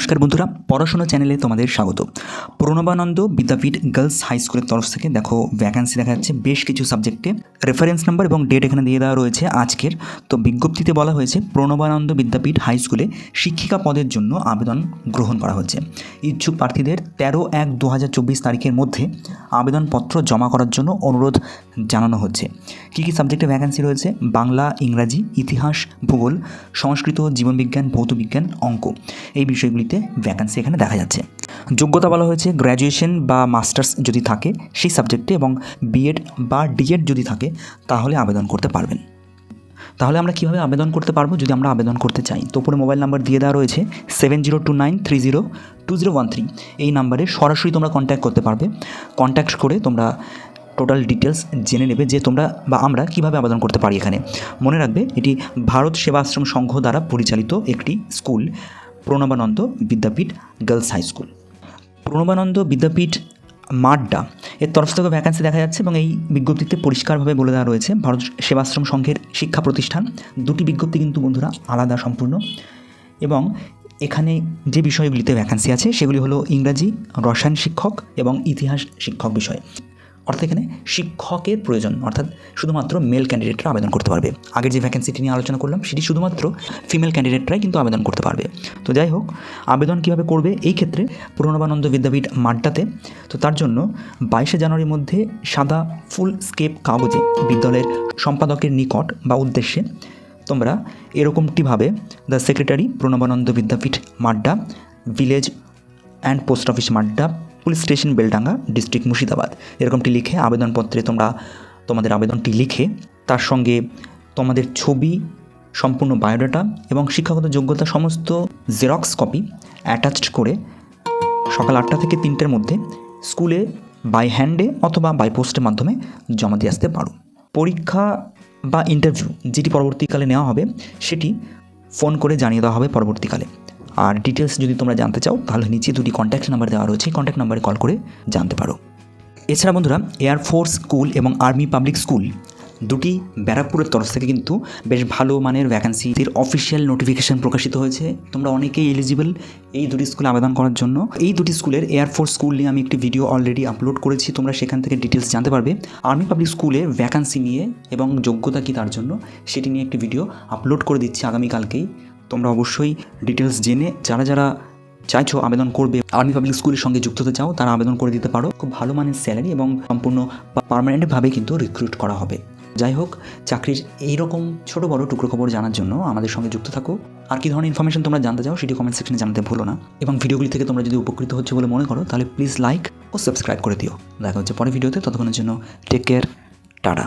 নমস্কার বন্ধুরা, পড়াশোনা চ্যানেলে তোমাদের স্বাগত। প্রণবানন্দ বিদ্যাপীঠ গার্লস হাই স্কুলের তরফ থেকে দেখো ভ্যাকান্সি দেখা যাচ্ছে বেশ কিছু সাবজেক্টে রেফারেন্স নাম্বার এবং ডেট এখানে দিয়ে দেওয়া রয়েছে আজকের। তো বিজ্ঞপ্তিতে বলা হয়েছে, প্রণবানন্দ বিদ্যাপীঠ হাই স্কুলে শিক্ষিকা পদের জন্য আবেদন গ্রহণ করা হচ্ছে। ইচ্ছুক প্রার্থীদের তেরো এক দু তারিখের মধ্যে আবেদনপত্র জমা করার জন্য অনুরোধ জানানো হচ্ছে। কী কী সাবজেক্টে ভ্যাকান্সি রয়েছে? বাংলা, ইংরাজি, ইতিহাস, ভূগোল, সংস্কৃত, জীবনবিজ্ঞান, ভৌতবিজ্ঞান, অঙ্ক। এই বিষয়গুলিতে ভ্যাকান্সি এখানে দেখা যাচ্ছে। যোগ্যতা বলা হয়েছে গ্র্যাজুয়েশন বা মাস্টার্স যদি থাকে সেই সাবজেক্টে এবং বিএড বা ডিএড যদি থাকে তাহলে আবেদন করতে পারবেন। তাহলে আমরা কীভাবে আবেদন করতে পারব? যদি আমরা আবেদন করতে চাই, তো উপরে মোবাইল নাম্বার দিয়ে দেওয়া রয়েছে seven zero two nine three zero two zero one three এই নাম্বারে সরাসরি তোমরা কন্ট্যাক্ট করতে পারবে। কন্ট্যাক্ট করে তোমরা টোটাল ডিটেলস জেনে নেবে যে তোমরা বা আমরা কীভাবে আবেদন করতে পারি এখানে। মনে রাখবে, এটি ভারত সেবা আশ্রম সংঘ দ্বারা পরিচালিত একটি school. Pranabananda Vidyapith girls high school. Pranabananda Vidyapith Madda এর তরফ থেকে ভ্যাকান্সি দেখা যাচ্ছে এবং এই বিজ্ঞপ্তিতে পরিষ্কারভাবে বলে দেওয়া রয়েছে, ভারত সেবাশ্রম সংঘের শিক্ষা প্রতিষ্ঠান। দুটি বিজ্ঞপ্তি কিন্তু বন্ধুরা আলাদা সম্পূর্ণ এবং এখানে যে বিষয়গুলিতে ভ্যাকান্সি আছে সেগুলি হলো ইংরাজি, রসায়ন শিক্ষক এবং ইতিহাস শিক্ষক বিষয়। অর্থাৎ এখানে শিক্ষকের প্রয়োজন, অর্থাৎ শুধুমাত্র মেল ক্যান্ডিডেটরা আবেদন করতে পারবে। আগের যে ভ্যাকেন্সিটি নিয়ে আলোচনা করলাম, সেটি শুধুমাত্র ফিমেল ক্যান্ডিডেটরাই কিন্তু আবেদন করতে পারবে। তো যাই হোক, আবেদন কীভাবে করবে এই ক্ষেত্রে পূর্ণবানন্দ বিদ্যাপীঠ মাড্ডাতে তো তার জন্য বাইশে জানুয়ারির মধ্যে সাদা ফুল স্কেপ কাগজে বিদ্যালয়ের সম্পাদকের নিকট বা উদ্দেশ্যে তোমরা এরকমটিভাবে the secretary Pranabananda Vidyapith Madda village and post office Madda police station Beldanga, district Murshidabad. এরকমটি লিখে আবেদনপত্রে তোমরা তোমাদের আবেদনটি লিখে, তার সঙ্গে তোমাদের ছবি, সম্পূর্ণ বায়োডাটা এবং শিক্ষাগত যোগ্যতা সমস্ত জেরক্স কপি অ্যাটাচড করে সকাল আটটা থেকে তিনটের মধ্যে স্কুলে বাই হ্যান্ডে অথবা বাই পোস্টের মাধ্যমে জমা দিয়ে আসতে পারো। পরীক্ষা বা ইন্টারভিউ যেটি পরবর্তীকালে নেওয়া হবে, সেটি ফোন করে জানিয়ে দেওয়া হবে পরবর্তীকালে। আর ডিটেলস যদি তোমরা জানতে চাও, তাহলে নিচে দুটি কন্ট্যাক্ট নাম্বার দেওয়া রয়েছে কন্ট্যাক্ট নাম্বারে কল করে জানতে পারো। এছাড়া বন্ধুরা এয়ারফোর্স স্কুল এবং আর্মি পাবলিক স্কুল দুটি ব্যারাকপুরের তরফ থেকে কিন্তু বেশ ভালো মানের ভ্যাকান্সির অফিসিয়াল নোটিফিকেশান প্রকাশিত হয়েছে। তোমরা অনেকেই এলিজিবল এই দুটি স্কুলে আবেদন করার জন্য। এই দুটি স্কুলের এয়ারফোর্স স্কুল নিয়ে আমি একটি ভিডিও অলরেডি আপলোড করেছি, তোমরা সেখান থেকে ডিটেলস জানতে পারবে। আর্মি পাবলিক স্কুলের ভ্যাকান্সি নিয়ে এবং যোগ্যতা কী তার জন্য, সেটি নিয়ে একটি ভিডিও আপলোড করে দিচ্ছি আগামীকালকেই। তোমরা অবশ্যই ডিটেলস জেনে যারা যারা চাইছো আবেদন করবে আর্মি পাবলিক স্কুলের সঙ্গে যুক্ত হতে চাও, তারা আবেদন করে দিতে পারো। খুব ভালো মানের স্যালারি এবং সম্পূর্ণ পারমানেন্টভাবে কিন্তু রিক্রুট করা হবে। যাই হোক, চাকরির এইরকম ছোটো বড় টুকরো খবর জানার জন্য আমাদের সঙ্গে যুক্ত থাকো। আর কি ধরনের ইনফরমেশন তোমরা জানতে চাও, সেটি কমেন্ট সেকশনে জানাতে ভুলো না। এবং ভিডিওগুলি থেকে তোমরা যদি উপকৃত হচ্ছে বলে মনে করো, তাহলে প্লিজ লাইক ও সাবস্ক্রাইব করে দিও। দেখা হচ্ছে পরের ভিডিওতে ততক্ষণের জন্য টেক কেয়ার টাটা।